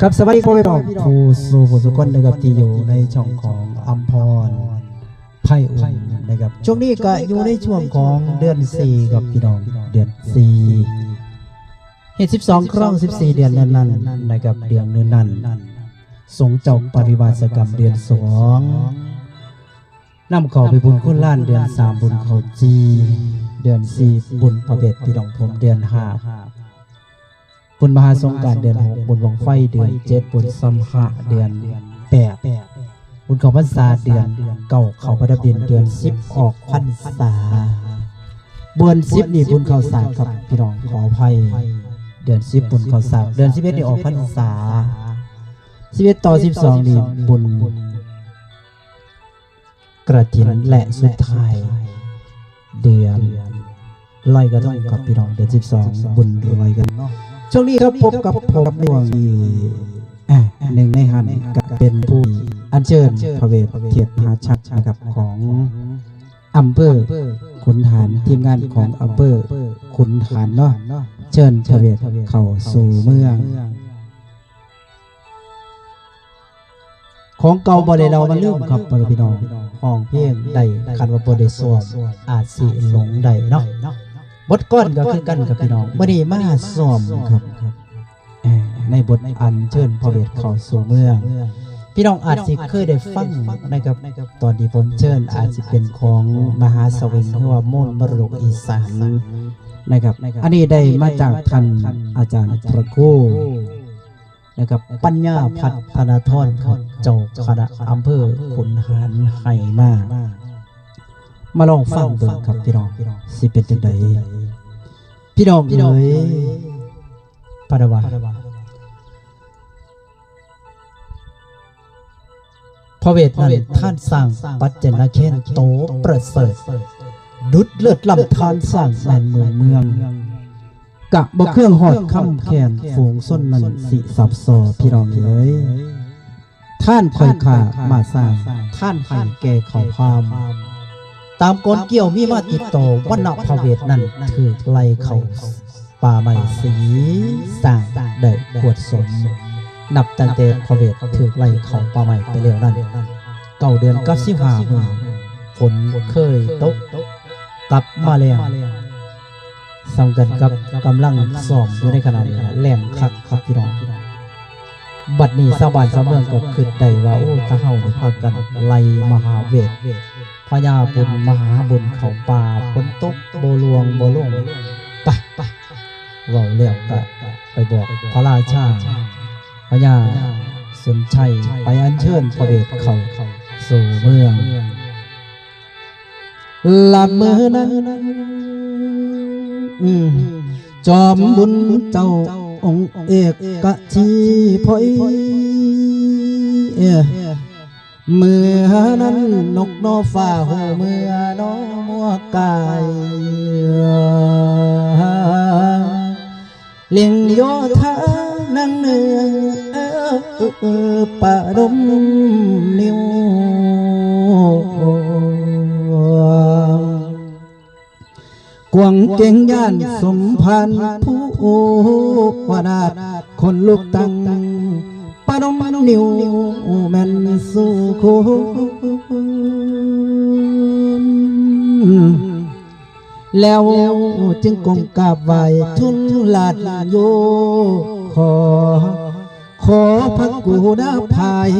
ครับสวัสดีครับพี่น้องผู้สู่ผู้สุคนนะครับที่อยู่ในช่องของอัมพรไพ่อุ่นนะครับช่วงนี้ก็อยู่ในช่วงของเดือนสี่กับพี่น้องเดือนสี่เหตุสิบสองครั้งสิบสี่เดือนนั้นนั้นนะครับเดือนนั้นนั้นสงเจ้าปริวาสกรรมเดือนสองนำเขาไปบุญคุณล้านเดือนสามบุญเขาจี เดือนสี่บุญพระเวทพี่น้องผมเดือนห้า บุญมหาสงกรารเดือนหกบุญวงไฟเดือนเจ็ดบุญสัมหะเดือนแปดบุญเขาพรรษาเดือนเก้าเขาประดับดินเดือนสิบออกพรรษาเดือนสิบนี่บุญเขาสากครับพี่น้องขออภัย เดือนสิบบุญเขาสากเดือนสิบเอ็ดนี่ออกพรรษาสิบเอ็ดต่อสิบสองนี่บุญ กระถินและสุดท้าย เดือนลอยกระทงกับพี่น้องเดือนสิบสองบุญลอยกระทง ช่วงนี้ครับพบกับผมในวงที่หนึ่งในหันก็เป็นผู้อัญเชิญพระเวทเทียบมหาชักนะครับของอำเภอขุนหารทีมงานของอำเภอขุนหารเนาะเชิญพระเวทเข้าสู่เมือง ของเก่าบ่ได้เรามาลืมครับพี่น้องห้องเพียงใดคันว่าบ่ได้สวมอาจสิหลงใดเนาะ บทก้อนก็คือกันกับพี่น้องมื่อนี้มาซ้อมครับในบทอันเชิญพระเวทเข้าสู่เมือง พี่น้องอาจสิเคยได้ฟังนะครับตอนที่ผมเชิญอาจจะเป็นของมหาสวิงหรือว่าม่นมรดกอีสานนะครับ อันนี้ได้มาจากท่านอาจารย์พระครูนะครับปัญญาพัฒนาทรครับเจ้าคณะอำเภอขุนหารไห่มาก มาลองฟังเบิ่งครับพี่น้องสิเป็นจังไดพี่น้องเอ๋ยปารวาพระเวทนั้นท่านสร้างปัจเจนาเคนโตประเสริฐ ดุดเลือดลำทานสร้างแมนเมืองเมือง กะบ่เครื่องหอดคำแคนฝูงส้นนั้นสิสับซอพี่น้องเอ๋ยท่านคอยขามาสร้างท่านให้แก่เขาพาม ตามกฎเกี่ยวมีมาติดต่อวันนพระเวทนั้นถือไล่เขาป่าไม้สีสางได้ขวดสม นับตั้งแต่พเวทถือไล่เขาป่าไม้ไปแล้วนั้นเก่าเดือนกับสิบห้ามือฝนเคยตกกลับมาแล้วสำกันกับกำลังซ้อมอยู่ในขณะนี้แหลมคักครับพี่น้อง บัดนี้ชาวบ้านชาวเมืองก็คิดได้ว่าโอ้ถ้าเฮาพากันไล่มหาเวทพญาบุญมหาบุญเขาป่าฝนตกโบหลวงโบลงไปไปเว้าแล้วก็ไปบอกพระราชาพญาสนชัยไปอัญเชิญพระเวทเขาสู่เมืองลำมือนั้นจอมบุญเจ้า องค์เอกกะชีพอยเมื่อนั้นนกนอฟ้าหูเมื่อนอมัวกายเลียงโยธานั่งเนืองปะดม นิ้วงเก่งย่านสมพันธ์ผู้วนาดคนลูกตังปานมนิวแม่นสู่คนแล้วจึงกงกราบไหวทุนลาดโยขอ ขอพระกูดาภาย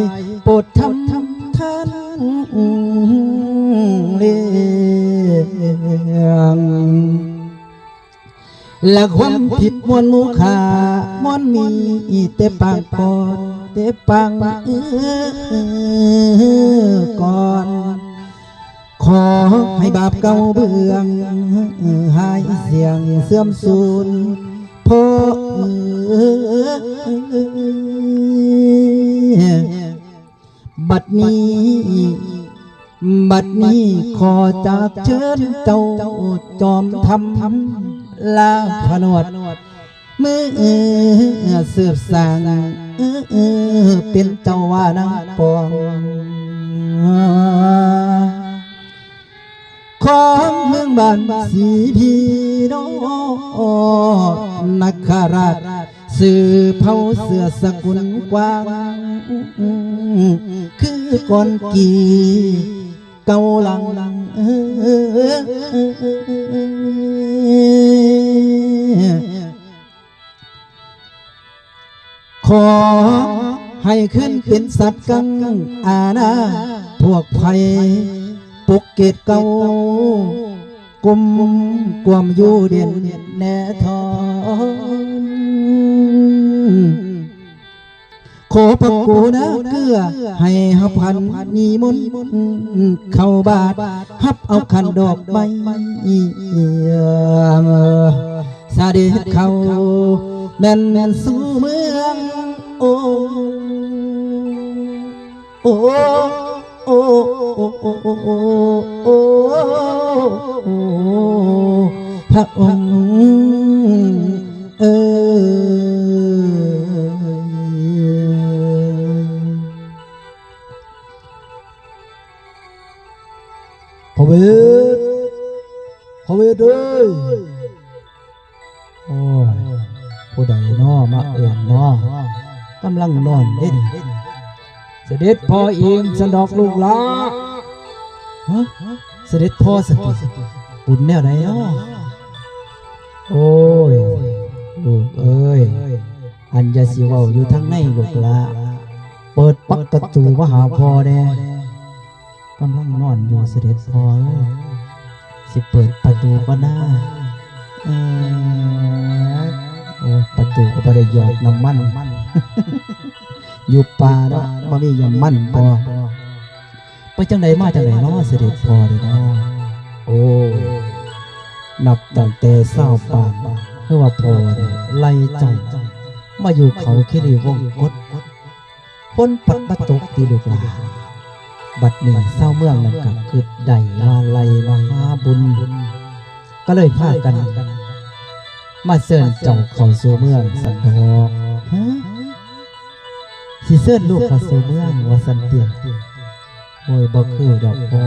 โปรดทำทำท่าน เลี้ยงและความผิดมวลมูขามวนมีแต่ปางก่อนแต่ปางเออก่อนขอให้บาปเก่าเบืองหายเสียงเสื่อมสูญพอ บัดนี้ บัดนี้ขอจากเชิญเจ้าจอมทำลาพนวดเมื่อสืบสางเป็นเจ้าว่านางปองของเมืองบ้านสีพีโนนักขาราช สื่อเผาเสือสกุลกว้าง คือก่อนกีเกาหลังขอให้ขึ้นเป็นสัตว์กังอาณาพวกไผ่ปกเกตเก่ากลมกวมอยู่เด่นแน่ทอน ขอพระกูนะเกือ ให้หับพันนีมนเข้าบาทฮับเอาขันดอกไม้สาเดชเขาแม่นแม่นสู่เมืองโอ้โอ้โอ้โอ้โอ้โอ้โอ้โอ้พระองค์ พระเวทเอ้ยโอ้ยผู้ใดน้อมาเอื่นน้อกำลังนอนเด่นเสด็จพ่อเองสันดอกลูกละฮะเสด็จพ่อสกิบุญแนวไหนเนาะโอ้ยลูกเอ้ยอันจะสิว้าอยู่ทั้งในลูกละเปิดปักประตูมาหาพ่อแน่กำลังนอนอยู่เสด็จพ่อเอ้ย สิเปิดประตูก็น่าเอ่อโอ้ประตูก็บ่ได้หยอดน้ำมันอยู่ป่าเนาะบ่มียำมันพอไปจังไดมาจังไดเนาะเสด็จพ่อเด้อเนาะโอ้นับตั้งแต่เศร้าป่าเพื่อว่าพ่อเนี่ยไล่จ้ามาอยู่เขาคิรีวงกฏพ้นปัดประตกตีลูกหลาน บัดหนึ่งเศร้าเมืองนั่นกับคือได้มาไล่มาหาบุญ ก็เลยพากัน มาเสิร์นเจ้าเข้าสู่เมืองสันดอกฮะสิเสิร์นลูกเข้าสู่เมืองว่าสันเตียนโอ้ยบ่คือดอกพอ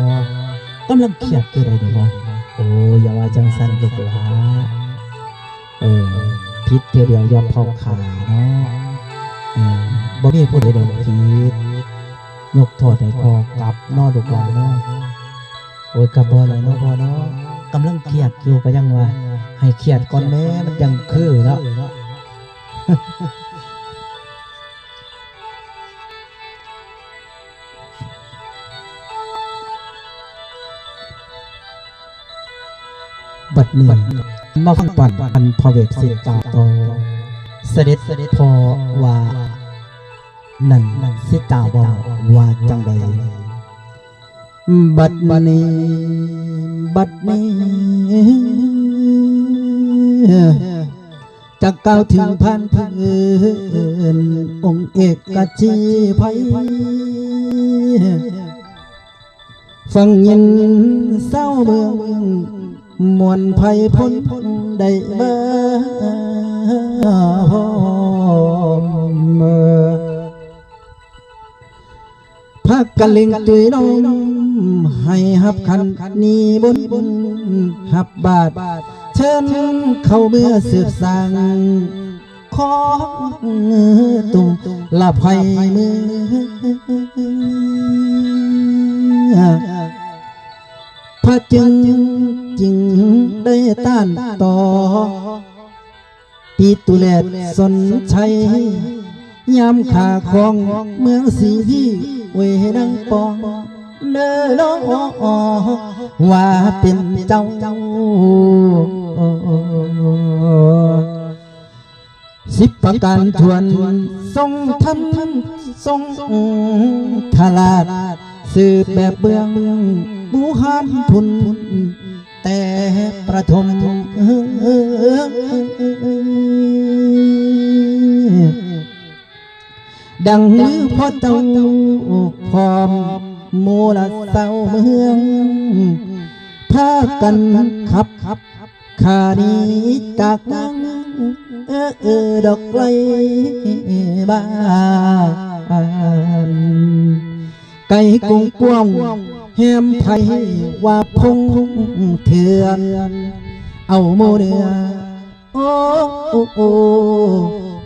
กำลังเครียดอยู่ใดเดี๋ยวบ่โอ้อย่าว่าจังสันลูกหลาเออพิษเดียวเดียวอย่าพอกขาเนาะเออบ่มีผู้ใดโดนพิษ ยกโทษให้พอกลับนอลูกหลาเนาะโอ้ยกลับบ่เลยนาะพ่อนาะกำลังเครียดอยู่ก็ยังว่า ให้เครียดก่อนแม่มันยังคือเนาะบัดนี้มาฟังปั่นอันพระเวทสิกาโตเสด็จพอว่า นั่นสิกาบอกว่าจังใดบัดนี้บัดนี้จะกล่าวถึงพันพื้นองค์เอกกจีไพฟังยินเศร้าเมืองมวลภัยพ้นได้มาพร้อม พักกันเลิงตุยน้องให้หับคันนีบนบนหับบาท เชิญเข้าเมื่อสืบสั่งของตุ่มลาภัยมือพระจึงจึงได้ต้านต่อปีตุแลดสนชัย ยามขาของเมืองสีที่เวนังปองเดินอว่าเป็นเจ้าสิบประการทวนทรงทำทรงทลาดสืบแบบเบื้องบูหานพุนแต่ประทม ดังลือพ่อเจ้าพร้อมมูลเศร้าเมืองพากันขับขับขานี้จากนังเออเออดอกไกลบ้านไก่กงกวางแฮมไทยว่าพงเถื่อนเอาโมเนือโอ้โอ้โอ้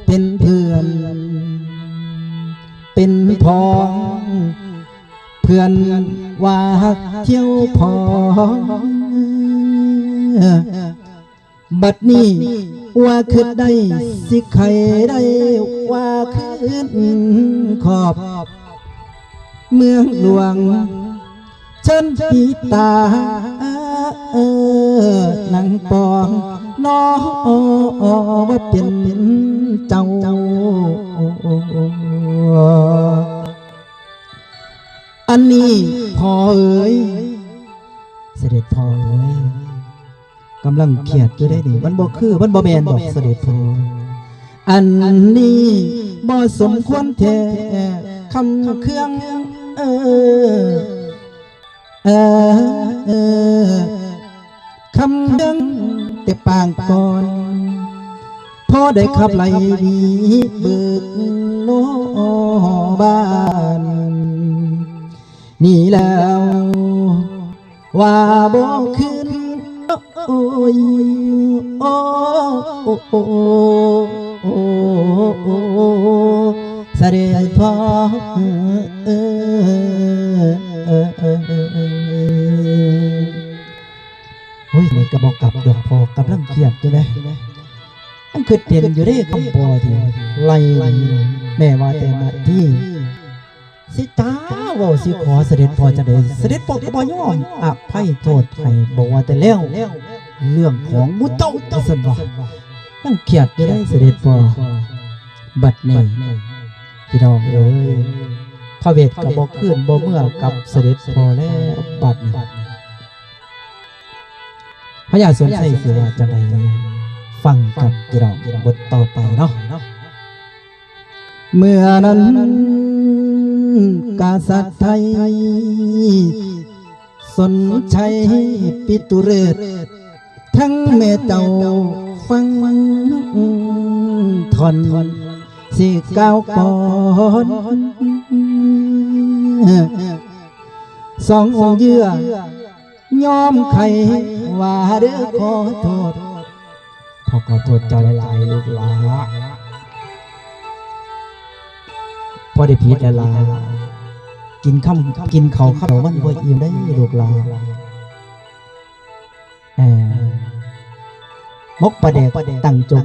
เป็น พ้อง เพื่อนว่าเที่ยวพอง บัดนี้ว่าคือได้สิใครได้ว่าคืนขอบ เมืองหลวงเชิญปีตาเออนังปองน้องว่าเป็นเจ้า อันนี้พอเอ๋ยเสด็จพอเอ๋ยกำลังเครียดอยู่ได้ดิมันบ่คือมันบ่แมนดอกเสด็จพออันนี้บ่สมควรแท้คำเครื่องเออเออเออคำดังแต่ปางก่อนพอได้ขับไล่ดีเบิกโนบ้าน นี่แล้วว่าบ่ขึ้นโอ้ยโอ้โอ้โอ้โอ้โอ้เสด็จพ่อเออเออเออเออเออเฮ้ยมันก็บอกกับดอกพอกำลังเครียดอยู่นะมันคือเด่นอยู่ได้คำพอทีไล่แม่ว่าแต่มาที่ สิจ้าว่าสิขอเสด็จพ่อจะได้เสด็จพ่อก็บ่ยอมอภัยโทษให้บอกว่าแต่แล้วเรื่องของมุเจ้าจะสนว่ยังเขียดอยู่ได้เสด็จพ่อบัดนี้พี่น้องเอ้ยพระเวทก็บ่คืนบ่เมื่อกับเสด็จพ่อแล้วบัดนี้พระยาสวนใส่สิว่าจังไดฟังกันพี่น้องบทต่อไปเนาะเมื่อนั้น กษัตริย์ไทย สนชัยปิตุเรศ ทั้งแม่เจ้าฟังทอนสิก้าวก่อนสององค์เยื่อยอมไขว่าเด้อขอโทษ พอขอโทษเจ้าหลายๆลูกหลาน พอได้พีดแล้วลากินข้าวกินเขาข้าวมันบ่อิ่มได้ลูกลาเออมกประเดกตั้งจบ